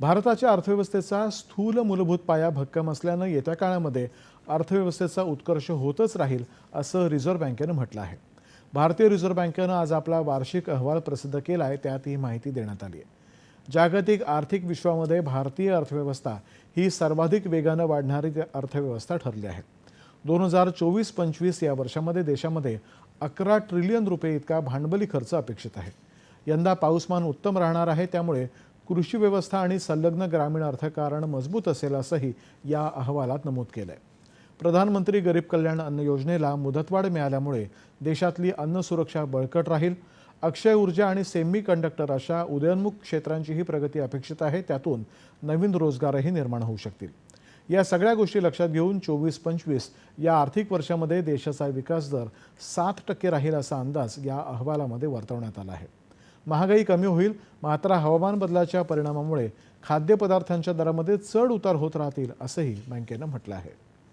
भारताच्या अर्थव्यवस्थेचा स्थूल मूलभूत पाया भक्कम असल्यानं येत्या काळामध्ये अर्थव्यवस्थेचा उत्कर्ष होतच राहील असं रिझर्व्ह बँकेनं म्हटलं आहे. भारतीय रिझर्व्ह बँकेनं आज आपला वार्षिक अहवाल प्रसिद्ध केला आहे त्यात ही माहिती देण्यात आली आहे. जागतिक आर्थिक विश्वामध्ये भारतीय अर्थव्यवस्था ही सर्वाधिक वेगानं वाढणारी अर्थव्यवस्था ठरली आहे. दोन हजार चोवीस पंचवीस या वर्षामध्ये देशामध्ये अकरा ट्रिलियन रुपये इतका भांडवली खर्च अपेक्षित आहे. यंदा पाऊसमान उत्तम राहणार आहे त्यामुळे कृषी व्यवस्था आणि संलग्न ग्रामीण अर्थकारण मजबूत असेल असंही या अहवालात नमूद केलं आहे प्रधानमंत्री गरीब कल्याण अन्न योजनेला मुदतवाढ मिळाल्यामुळे देशातली अन्न सुरक्षा बळकट राहील. अक्षय ऊर्जा आणि सेमी कंडक्टर अशा उदयोन्मुख क्षेत्रांचीही प्रगती अपेक्षित आहे. त्यातून नवीन रोजगारही निर्माण होऊ शकतील. या सगळ्या गोष्टी लक्षात घेऊन चोवीस पंचवीस या आर्थिक वर्षामध्ये देशाचा विकास दर सात टक्के राहील असा अंदाज या अहवालामध्ये वर्तवण्यात आला आहे. महागाई कमी होईल मात्र हवामान बदलाच्या परिणामामुळे खाद्यपदार्थांच्या दरामध्ये चढ उतार होत राहतील असंही बँकेनं म्हटलं आहे.